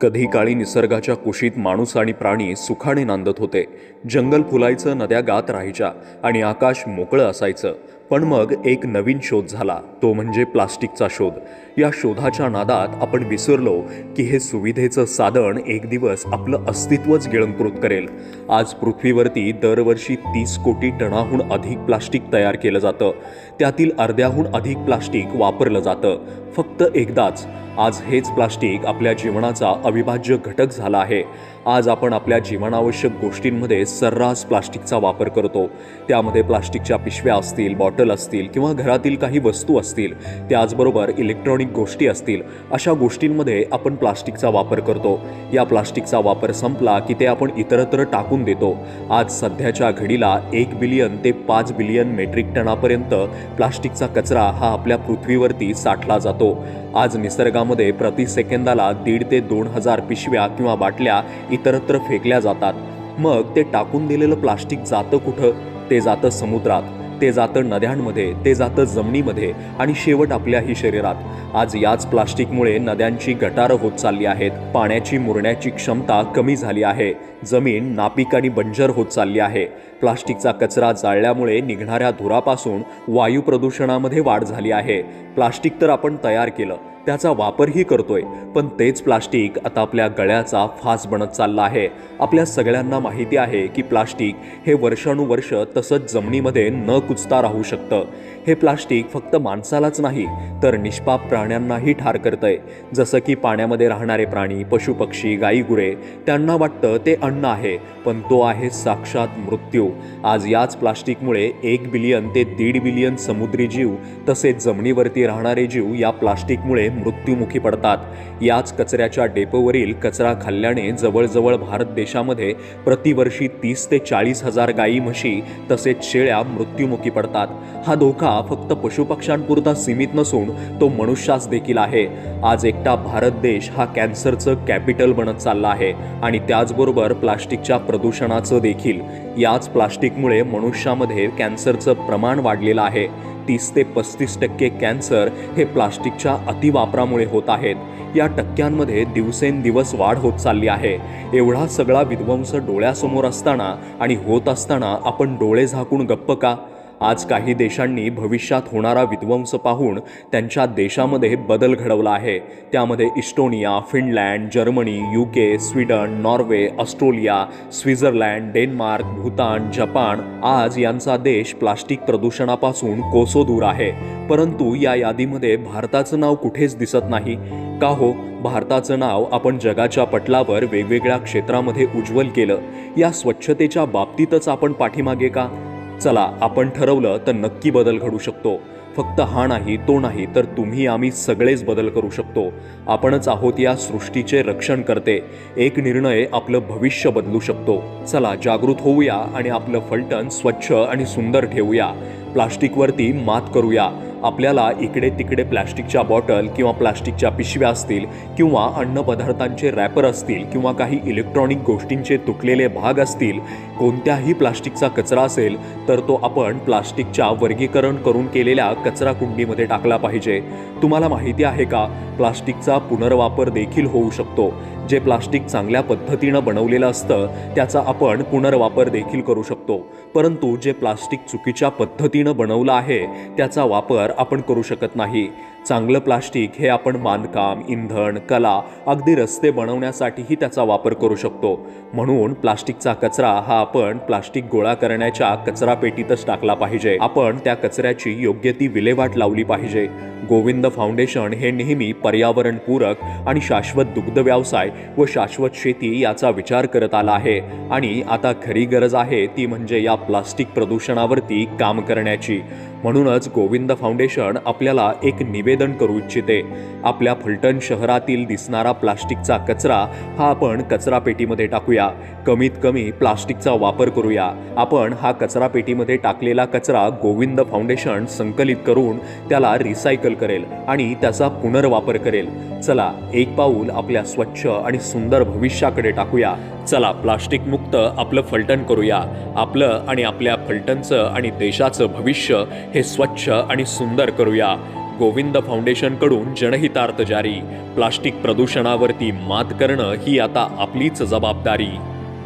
कधी काळी निसर्गाच्या कुशीत माणूस आणि प्राणी सुखाने नांदत होते. जंगल फुलायचं नद्या गात राहायच्या आणि आकाश मोकळं असायचं. पण मग एक नवीन शोध झाला. तो म्हणजे प्लास्टिकचा शोध. या शोधाच्या नादात आपण विसरलो की हे सुविधेचं साधन एक दिवस आपलं अस्तित्वच गिळंकृत करेल. आज पृथ्वीवरती दरवर्षी तीस कोटी टनाहून अधिक प्लास्टिक तयार केलं जातं. त्यातील अर्ध्याहून अधिक प्लास्टिक वापरलं जातं. फक्त एकदाच. आज हेच प्लास्टिक आपल्या जीवनाचा अविभाज्य घटक झाला आहे. आज आपण आपल्या जीवनावश्यक गोष्टींमध्ये सर्रास प्लास्टिकचा वापर करतो. त्यामध्ये प्लास्टिकच्या पिशव्या असतील बॉटल असतील किंवा घरातील काही वस्तू असतील त्याचबरोबर इलेक्ट्रॉनिक गोष्टी असतील अशा गोष्टींमध्ये आपण प्लास्टिकचा वापर करतो. या प्लास्टिकचा वापर संपला की ते आपण इतरत्र टाकून देतो. आज सध्याच्या घडीला एक बिलियन ते पाच बिलियन मेट्रिक टनापर्यंत प्लास्टिकचा कचरा हा आपल्या पृथ्वीवरती साठला जातो. आज निसर्गामध्ये प्रति सेकंदाला दीड ते दोन हजार पिशव्या किंवा बाटल्या इतरत्र फेकल्या जातात. मग ते टाकून दिलेलं प्लास्टिक जातं कुठं? ते जातं समुद्रात. ते जातं नद्यांमध्ये ते जातं जमिनीमध्ये आणि शेवट आपल्याही शरीरात. आज याच प्लास्टिकमुळे नद्यांची गटारं होत चालली आहेत. पाण्याची मुरण्याची क्षमता कमी झाली आहे. जमीन नापीक आणि बंजर होत चालली आहे. प्लास्टिकचा कचरा जाळल्यामुळे निघणाऱ्या धुरापासून वायू प्रदूषणामध्ये वाढ झाली आहे. प्लास्टिक तर आपण तयार केलं. त्याचा वापरही करतोय. पण तेच प्लास्टिक आता आपल्या गळ्याचा फास बनत चालला आहे. आपल्या सगळ्यांना माहिती आहे की प्लास्टिक हे वर्षानुवर्ष तसंच जमिनीमध्ये न कुचता राहू शकतं. हे प्लास्टिक फक्त माणसालाच नाही तर निष्पाप प्राण्यांनाही ठार करतंय. जसं की पाण्यामध्ये राहणारे प्राणी पशुपक्षी गाई गुरे त्यांना वाटतं ते अन्न आहे पण तो आहे साक्षात मृत्यू. आज याच प्लास्टिकमुळे एक बिलियन ते दीड बिलियन समुद्री जीव तसेच जमिनीवरती राहणारे जीव या प्लास्टिकमुळे मृत्युमुखी पडतात. याच कचऱ्याच्या डेपोवरील कचरा खाल्ल्याने जवळजवळ भारत देशामध्ये प्रतिवर्षी तीस ते चाळीस हजार गायी म्हशी तसेच शेळ्या मृत्युमुखी पडतात. हा धोका फक्त पशुपक्ष्यांपुरता सीमित नसून तो मनुष्यास देखील आहे. आज एकटा भारत देश हा कॅन्सरचं कॅपिटल बनत चालला आहे आणि त्याचबरोबर प्लास्टिकच्या प्रदूषणाचं देखील. याच प्लास्टिकमुळे मनुष्यामध्ये कॅन्सरचं प्रमाण वाढलेलं आहे. तीस ते पस्तीस टक्के कॅन्सर हे प्लास्टिकच्या अतिवापरामुळे होत आहेत. या टक्क्यांमध्ये दिवसेंदिवस वाढ होत चालली आहे. एवढा सगळा विध्वंस डोळ्यासमोर असताना आणि होत असताना आपण डोळे झाकून गप्प का? आज काही देशांनी भविष्यात होणारा विध्वंस पाहून त्यांच्या देशामध्ये बदल घडवला आहे. त्यामध्ये Estonia Finland Germany UK Sweden Norway Australia Switzerland Denmark Bhutan Japan आज यांचा देश प्लास्टिक प्रदूषणापासून कोसो दूर आहे. परंतु या यादीमध्ये भारताचं नाव कुठेच दिसत नाही. का हो? भारताचं नाव आपण जगाच्या पटलावर वेगवेगळ्या क्षेत्रामध्ये उज्ज्वल केलं. या स्वच्छतेच्या बाबतीतच आपण पाठीमागे का? चला आपण ठरवलं तर नक्की बदल घडू शकतो. फक्त हा नाही तो नाही तर तुम्ही आम्ही सगळेच बदल करू शकतो. आपणच आहोत या सृष्टीचे रक्षण करते. एक निर्णय आपलं भविष्य बदलू शकतो. चला जागृत होऊया आणि आपलं फलटण स्वच्छ आणि सुंदर ठेवूया. प्लास्टिकवरती मात करूया. आपल्याला इकडे तिकडे प्लॅस्टिकच्या बॉटल किंवा प्लास्टिकच्या पिशव्या असतील किंवा अन्नपदार्थांचे रॅपर असतील किंवा काही इलेक्ट्रॉनिक गोष्टींचे तुटलेले भाग असतील कोणत्याही प्लास्टिकचा कचरा असेल तर तो आपण प्लास्टिकच्या वर्गीकरण करून केलेल्या कचरा कुंडीमध्ये टाकला पाहिजे. तुम्हाला माहिती आहे का? प्लास्टिकचा पुनर्वापर देखील होऊ शकतो. जे प्लास्टिक चांगल्या पद्धतीनं बनवलेलं असतं त्याचा आपण पुनर्वापर देखील करू शकतो. परंतु जे प्लास्टिक चुकीच्या पद्धतीनं बनवलं आहे त्याचा वापर आपण करू शकत नाही. चांगलं प्लास्टिक हे आपण बांधकाम इंधन कला अगदी रस्ते बनवण्यासाठीही त्याचा वापर करू शकतो. म्हणून प्लास्टिकचा कचरा हा आपण प्लास्टिक गोळा करण्याच्या कचरा पेटीतच टाकला पाहिजे. आपण त्या कचऱ्याची योग्य ती विल्हेवाट लावली पाहिजे. गोविंद फाउंडेशन हे नेहमी पर्यावरणपूरक आणि शाश्वत दुग्ध व्यवसाय व शाश्वत शेती याचा विचार करत आला आहे. आणि आता खरी गरज आहे ती म्हणजे या प्लास्टिक प्रदूषणावरती काम करण्याची. म्हणूनच गोविंद फाउंडेशन आपल्याला एक निवेदन करू इच्छिते. आपल्या फलटण शहरातील दिसणारा प्लास्टिकचा कचरा हा आपण कचरा पेटीमध्ये टाकूया. कमीत कमी प्लास्टिकचा वापर करूया. आपण हा कचरा पेटीमध्ये टाकलेला कचरा गोविंद फाउंडेशन संकलित करून त्याला रिसायकल करेल आणि त्याचा पुनर्वापर करेल. चला एक पाऊल आपल्या स्वच्छ आणि सुंदर भविष्याकडे टाकूया. चला प्लास्टिक मुक्त आपलं फलटण करूया. आपलं आणि आपल्या फलटणचं आणि देशाचं भविष्य हे स्वच्छ आणि सुंदर करूया. गोविंद फाउंडेशनकडून जनहितार्थ जारी. प्लास्टिक प्रदूषणावरती मात करणं ही आता आपलीच जबाबदारी.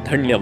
धन्यवाद.